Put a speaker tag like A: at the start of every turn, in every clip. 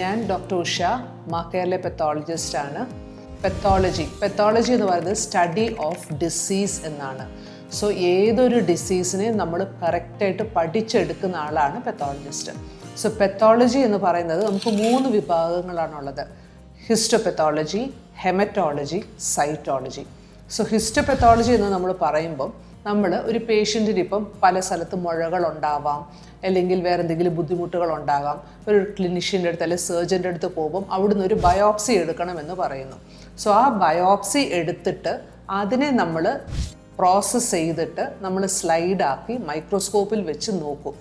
A: ഞാൻ ഡോക്ടർ ഉഷ മാക്കേറിലെ പെത്തോളജിസ്റ്റാണ് പെത്തോളജി പെത്തോളജി എന്ന് പറയുന്നത് സ്റ്റഡി ഓഫ് ഡിസീസ് എന്നാണ്. സോ ഏതൊരു ഡിസീസിനെ നമ്മൾ കറക്റ്റായിട്ട് പഠിച്ചെടുക്കുന്ന ആളാണ് പെത്തോളജിസ്റ്റ് സോ പെത്തോളജി എന്ന് പറയുന്നത് നമുക്ക് മൂന്ന് വിഭാഗങ്ങളാണുള്ളത്. Histopathology haematology cytology so histopathology എന്ന് നമ്മൾ പറയുമ്പം നമ്മൾ ഒരു പേഷ്യന്റിന് ഇപ്പം പല സ്ഥലത്ത് മുഴകളുണ്ടാവാം അല്ലെങ്കിൽ വേറെ എന്തെങ്കിലും ബുദ്ധിമുട്ടുകൾ ഉണ്ടാകാം ഒരു ക്ലിനിഷ്യന്റെ അടുത്ത് അല്ലെങ്കിൽ സർജന്റെ അടുത്ത് പോകുമ്പം അവിടുന്ന് ഒരു ബയോപ്സി എടുക്കണമെന്ന് പറയുന്നു. സോ ആ ബയോപ്സി എടുത്തിട്ട് അതിനെ നമ്മൾ പ്രോസസ്സ് ചെയ്തിട്ട് നമ്മൾ സ്ലൈഡാക്കി മൈക്രോസ്കോപ്പിൽ വെച്ച് നോക്കും.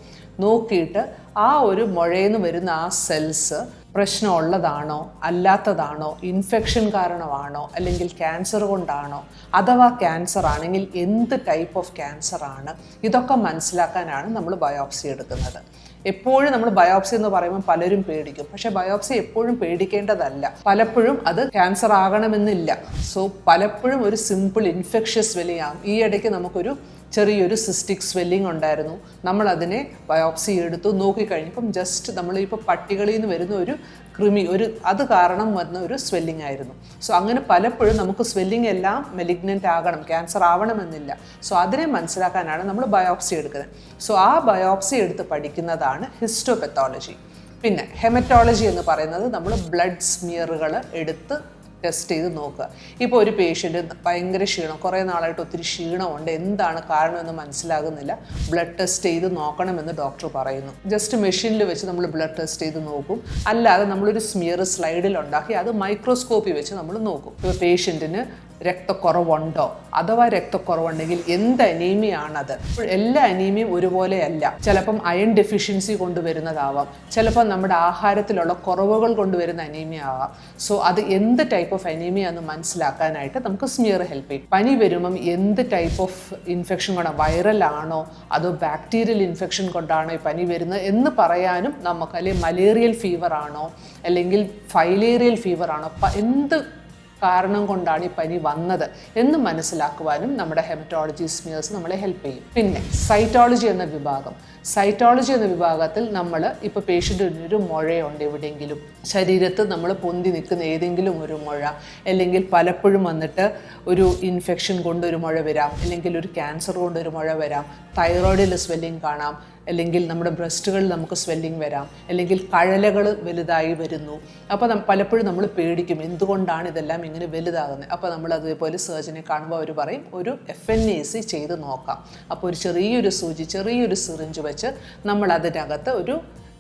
A: നോക്കിയിട്ട് ആ ഒരു മുഴയെന്ന് വരുന്ന ആ സെൽസ് പ്രശ്നമുള്ളതാണോ അല്ലാത്തതാണോ ഇൻഫെക്ഷൻ കാരണമാണോ അല്ലെങ്കിൽ ക്യാൻസർ കൊണ്ടാണോ അഥവാ ക്യാൻസർ ആണെങ്കിൽ എന്ത് ടൈപ്പ് ഓഫ് ക്യാൻസർ ആണ് ഇതൊക്കെ മനസ്സിലാക്കാനാണ് നമ്മൾ ബയോപ്സി എടുക്കുന്നത്. എപ്പോഴും നമ്മൾ ബയോപ്സി എന്ന് പറയുമ്പോൾ പലരും പേടിക്കും. പക്ഷേ ബയോപ്സി എപ്പോഴും പേടിക്കേണ്ടതല്ല. പലപ്പോഴും അത് ക്യാൻസർ ആകണമെന്നില്ല. സോ പലപ്പോഴും ഒരു സിമ്പിൾ ഇൻഫെക്ഷ്യസ് വിലയാകും ഈ ഇടയ്ക്ക് നമുക്കൊരു ചെറിയൊരു സിസ്റ്റിക് സ്വെല്ലിംഗ് ഉണ്ടായിരുന്നു. നമ്മളതിനെ ബയോപ്സി എടുത്തു നോക്കിക്കഴിഞ്ഞപ്പം ജസ്റ്റ് നമ്മളിപ്പോൾ പട്ടികളിൽ നിന്ന് വരുന്ന ഒരു കൃമി ഒരു അത് കാരണം വന്ന ഒരു സ്വെല്ലിംഗ് ആയിരുന്നു. സോ അങ്ങനെ പലപ്പോഴും നമുക്ക് സ്വെല്ലിംഗ് എല്ലാം മെലിഗ്നന്റ് ആകണം ക്യാൻസർ ആവണമെന്നില്ല. സോ അതിനെ മനസ്സിലാക്കാനാണ് നമ്മൾ ബയോപ്സി എടുക്കുന്നത്. സോ ആ ബയോപ്സി എടുത്ത് പഠിക്കുന്നതാണ് ഹിസ്റ്റോപെത്തോളജി പിന്നെ ഹെമറ്റോളജി എന്ന് പറയുന്നത് നമ്മൾ ബ്ലഡ് സ്മിയറുകൾ എടുത്ത് ടെസ്റ്റ് ചെയ്ത് നോക്കുക. ഇപ്പോൾ ഒരു പേഷ്യന്റ് ഭയങ്കര ക്ഷീണം കുറേ നാളായിട്ട് ഒത്തിരി ക്ഷീണമുണ്ട്. എന്താണ് കാരണമെന്ന് മനസ്സിലാകുന്നില്ല. ബ്ലഡ് ടെസ്റ്റ് ചെയ്ത് നോക്കണമെന്ന് ഡോക്ടർ പറയുന്നു. ജസ്റ്റ് മെഷീനിൽ വെച്ച് നമ്മൾ ബ്ലഡ് ടെസ്റ്റ് ചെയ്ത് നോക്കും. അല്ലാതെ നമ്മളൊരു സ്മിയർ സ്ലൈഡിൽ ഉണ്ടാക്കി അത് മൈക്രോസ്കോപ്പി വെച്ച് നമ്മൾ നോക്കും. ഇപ്പോൾ പേഷ്യന്റിന് രക്തക്കുറവുണ്ടോ? അഥവാ രക്തക്കുറവുണ്ടെങ്കിൽ എന്ത് അനീമിയാണത്? എല്ലാ അനീമിയും ഒരുപോലെയല്ല. ചിലപ്പം അയൺ ഡെഫിഷ്യൻസി കൊണ്ടുവരുന്നതാവാം. ചിലപ്പോൾ നമ്മുടെ ആഹാരത്തിലുള്ള കുറവുകൾ കൊണ്ടുവരുന്ന അനീമിയ ആവാം സോ അത് എന്ത് ടൈപ്പ് ഓഫ് അനീമിയ എന്ന് മനസ്സിലാക്കാനായിട്ട് നമുക്ക് സ്മിയർ ഹെൽപ്പ് ചെയ്യും. പനി വരുമ്പം എന്ത് ടൈപ്പ് ഓഫ് ഇൻഫെക്ഷൻ കൊണ്ടാണ് വൈറൽ ആണോ? അതോ ബാക്ടീരിയൽ ഇൻഫെക്ഷൻ കൊണ്ടാണോ ഈ പനി വരുന്നത് എന്ന് പറയാനും നമുക്ക് അല്ലെങ്കിൽ മലേറിയൽ ഫീവർ ആണോ? അല്ലെങ്കിൽ ഫൈലേറിയൽ ഫീവർ ആണോ? എന്ത് കാരണം കൊണ്ടാണ് ഈ പനി വന്നത് എന്ന് മനസ്സിലാക്കുവാനും നമ്മുടെ ഹെമറ്റോളജി സ്മിയേഴ്സ് നമ്മളെ ഹെൽപ്പ് ചെയ്യും. പിന്നെ സൈറ്റോളജി എന്ന വിഭാഗം. സൈറ്റോളജി എന്ന വിഭാഗത്തിൽ നമ്മൾ ഇപ്പോൾ പേഷ്യന്റിന് ഒരു മുഴയുണ്ട് എവിടെയെങ്കിലും. ശരീരത്ത് നമ്മൾ പൊന്തി നിൽക്കുന്ന ഏതെങ്കിലും ഒരു മുഴ അല്ലെങ്കിൽ പലപ്പോഴും വന്നിട്ട് ഒരു ഇൻഫെക്ഷൻ കൊണ്ടൊരു മുഴ വരാം അല്ലെങ്കിൽ ഒരു ക്യാൻസർ കൊണ്ടൊരു മുഴ വരാം തൈറോയിഡിൽ സ്വെല്ലിംഗ് കാണാം അല്ലെങ്കിൽ നമ്മുടെ ബ്രസ്റ്റുകളിൽ നമുക്ക് സ്വെല്ലിംഗ് വരാം അല്ലെങ്കിൽ കഴലകൾ വലുതായി വരുന്നു. അപ്പോൾ പലപ്പോഴും നമ്മൾ പേടിക്കും എന്തുകൊണ്ടാണ് ഇതെല്ലാം ഇങ്ങനെ വലുതാകുന്നത് അപ്പോൾ നമ്മൾ അതേപോലെ സർജനെ കാണുമ്പോൾ അവർ പറയും ഒരു എഫ് എൻ എ സി ചെയ്ത് നോക്കാം. അപ്പോൾ ഒരു ചെറിയൊരു സൂചി ചെറിയൊരു സിറിഞ്ച് വെച്ച് നമ്മൾ അതിനകത്ത് ഒരു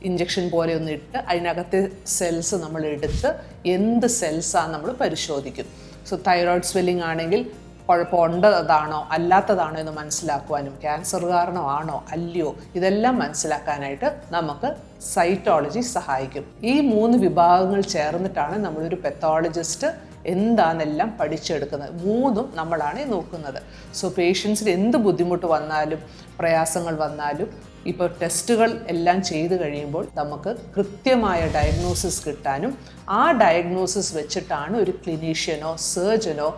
A: ഇഞ്ചക്ഷൻ പോലെ ഒന്ന് ഇട്ട് അതിനകത്തെ സെൽസ് നമ്മൾ എടുത്ത് എന്ത് സെൽസാണ് നമ്മൾ പരിശോധിക്കും. സോ തൈറോയ്ഡ് സ്വെല്ലിംഗ് ആണെങ്കിൽ കുഴപ്പമുണ്ടതാണോ അല്ലാത്തതാണോ എന്ന് മനസ്സിലാക്കുവാനും ക്യാൻസർ കാരണമാണോ അല്ലയോ ഇതെല്ലാം മനസ്സിലാക്കാനായിട്ട് നമുക്ക് സൈറ്റോളജി സഹായിക്കും. ഈ മൂന്ന് വിഭാഗങ്ങൾ ചേർന്നിട്ടാണ് നമ്മളൊരു പെത്തോളജിസ്റ്റ് എന്താണെല്ലാം പഠിച്ചെടുക്കുന്നത്. മൂന്നും നമ്മളാണ് നോക്കുന്നത്. സോ പേഷ്യൻസിന് എന്ത് ബുദ്ധിമുട്ട് വന്നാലും പ്രയാസങ്ങൾ വന്നാലും ഇപ്പോൾ ടെസ്റ്റുകൾ എല്ലാം ചെയ്തു കഴിയുമ്പോൾ നമുക്ക് കൃത്യമായ ഡയഗ്നോസിസ് കിട്ടാനും ആ ഡയഗ്നോസിസ് വെച്ചിട്ടാണ് ഒരു ക്ലിനീഷ്യനോ സർജനോ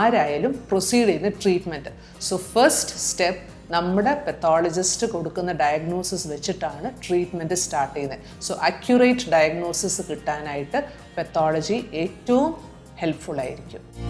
A: ആരായാലും പ്രൊസീഡ് ചെയ്യുന്ന ട്രീറ്റ്മെന്റ് സോ ഫസ്റ്റ് സ്റ്റെപ്പ് നമ്മുടെ പെത്തോളജിസ്റ്റ് കൊടുക്കുന്ന ഡയഗ്നോസിസ് വെച്ചിട്ടാണ് ട്രീറ്റ്മെന്റ് സ്റ്റാർട്ട് ചെയ്യുന്നത്. സോ അക്യുറേറ്റ് ഡയഗ്നോസിസ് കിട്ടാനായിട്ട് പെത്തോളജി ഏറ്റവും ഹെൽപ്ഫുൾ ആയിരിക്കും.